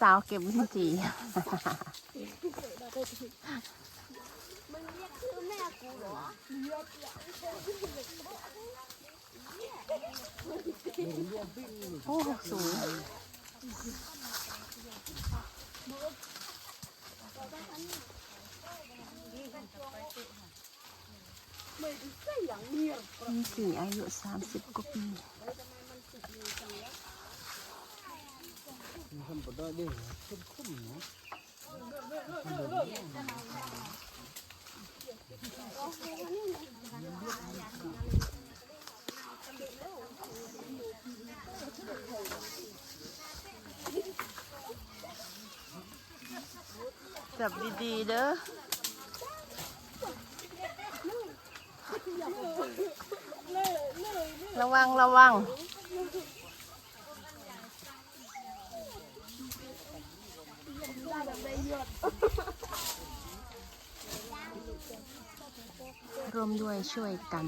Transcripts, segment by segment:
สาวเก็บวินจีมึงเรียกชื่อแม่กูเหรอโอ้สูงไม่ใช่อย่างเนี้ยวินจีอายุสามสิบกว่าปีทำปได้ดิคุ้มๆเนาะจับดีๆเด้อ ระวังระวัง ร่วมด้วยช่วยกัน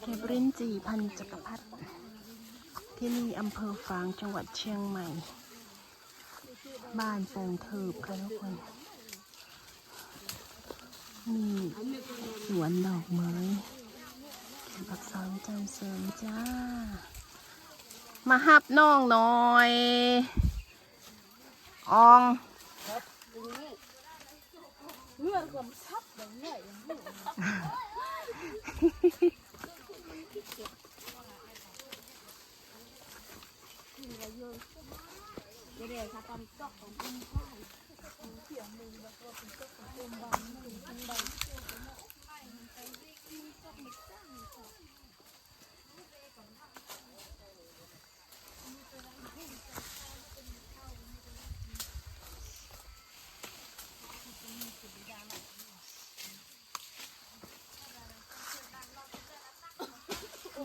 เทพรินจีพันจักรพรรดิที่นี่อำเภอฝางจังหวัดเชียงใหม่ บ้านโป่งเถิบค่ะทุกคน มีสวนดอกไม้เก็บผักสอนจันเสริมจ้า มาหับน้องหน่อย อองเงื่อนความชับแบบนี้อย่างนี้ เดี๋ยวค่ะตอนจอกของคุณพ่อเสียงมือแบบว่าเป็นจอกของคุณบังมึงคุณบัง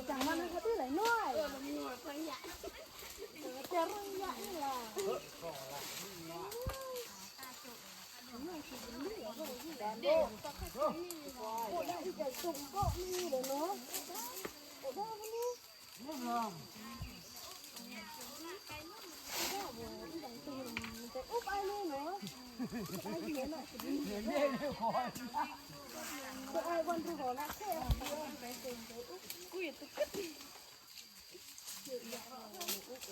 จังมันเขาที่ไหนน้อยเออมันหน่อยพังใหญ่ เจอรังใหญ่ล่ะเส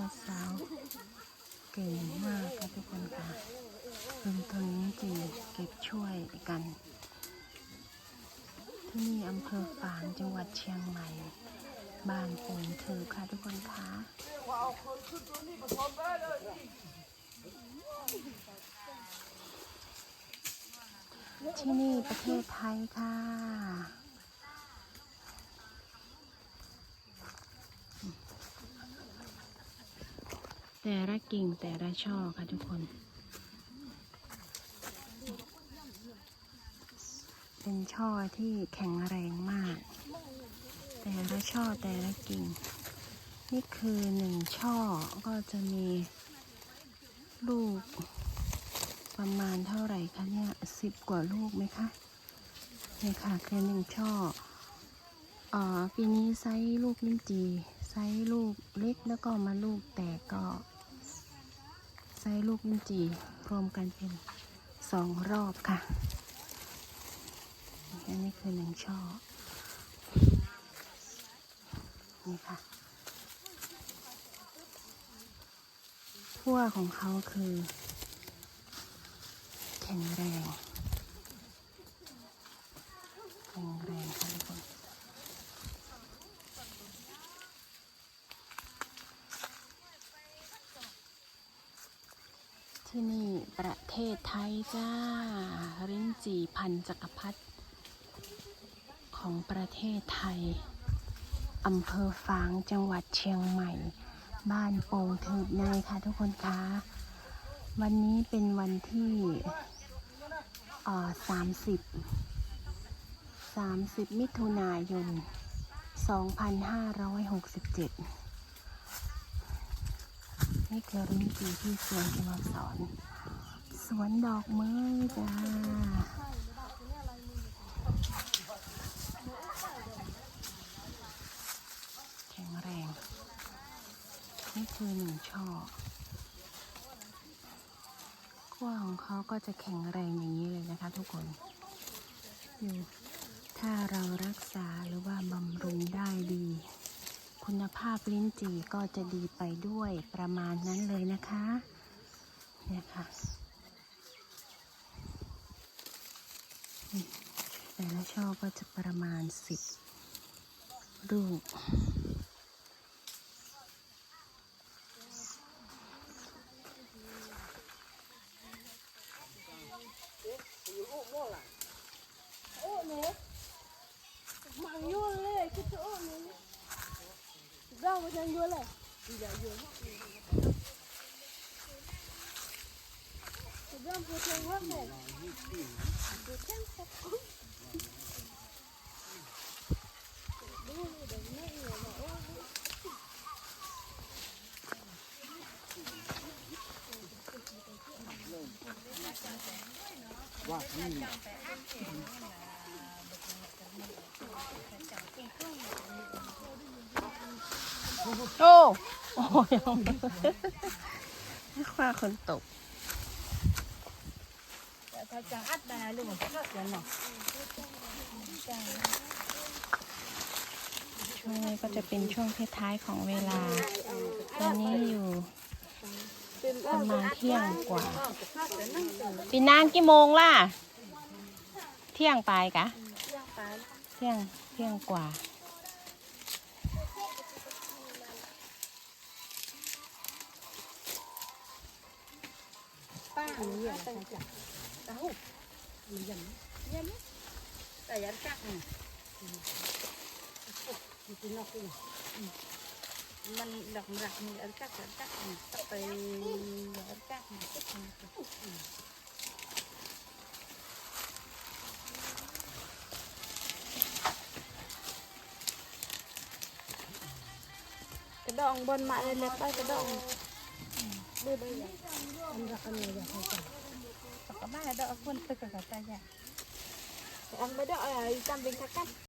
าวสาวเก่งมากค่ะทุกคนค่ะรวมถึงจริงเก็บช่วยกัน ที่นี่อำเภอฝางจังหวัดเชียงใหม่ บานโป่งเถือค่ะทุกคนคะที่นี่ประเทศไทยค่ะ แต่ละกิ่งแต่ละช่อค่ะทุกคน เป็นช่อที่แข็งแรงมาก แต่ละช่อแต่ละกิ่ง นี่คือหนึ่งช่อก็จะมีลูกประมาณเท่าไหร่คะเนี่ยสิบกว่าลูกไหมคะนี่ค่ะคือหนึ่งช่ออ่อปีนี้ไซส์ลูกลิ้นจีไซส์ลูกเล็กแล้วก็มาลูกแตกก็ไซส์ลูกลิ้นจีรวมกันเป็นสองรอบค่ะ อันนี้คือหนึ่งช่อ นี่ค่ะขั้วของเขาคือ แข็งแรงแข็งแรงค่ะทุกคนที่นี่ประเทศไทยจ้าริ้นจีพันจักรพรรดิของประเทศไทย อำเภอฝางจังหวัดเชียงใหม่ บ้านโป่งถึกในค่ะทุกคนคะวันนี้เป็นวันที่สามสิบสามสิบมิถุนายนสองพันห้าร้อยหกสิบเจ็ดนี่คือรุ่นปีที่สวนสมสอน สวนดอกไม้จ้า แข็งแรง นี่คือหนึ่งช่อกล้วยของเขาก็จะแข็งแรงอย่างนี้เลยนะคะทุกคนอยู่ถ้าเรารักษาหรือว่าบำรุงได้ดี คุณภาพลิ้นจี่ก็จะดีไปด้วยประมาณนั้นเลยนะคะเนี่ยค่ะแต่ละช่อก็จะประมาณสิบลูก sao mà chẳng vui này Bây giờ vừa mất Thực ra vừa thường này Vừa chẳng sắp cũng โอ้โอ้ยไม่คว้าคนตกช่วงนี้ก็จะเป็นช่วงท้ายๆของเวลา ตอนนี้อยู่ประมาณเที่ยงกว่าปีนางกี่โมงล่ะ เที่ยงไปกะ เที่ยงเที่ยงกว่า กักนี่ต้องไปยันกักนี่กระดองบนมาเลยเล็กไปกระดอง đưa đây vậy anh আমরা খালি যখন các bạn đã ở quân từ cả cả ta nhà. Em mới đợi ở trong bình thắc cắt.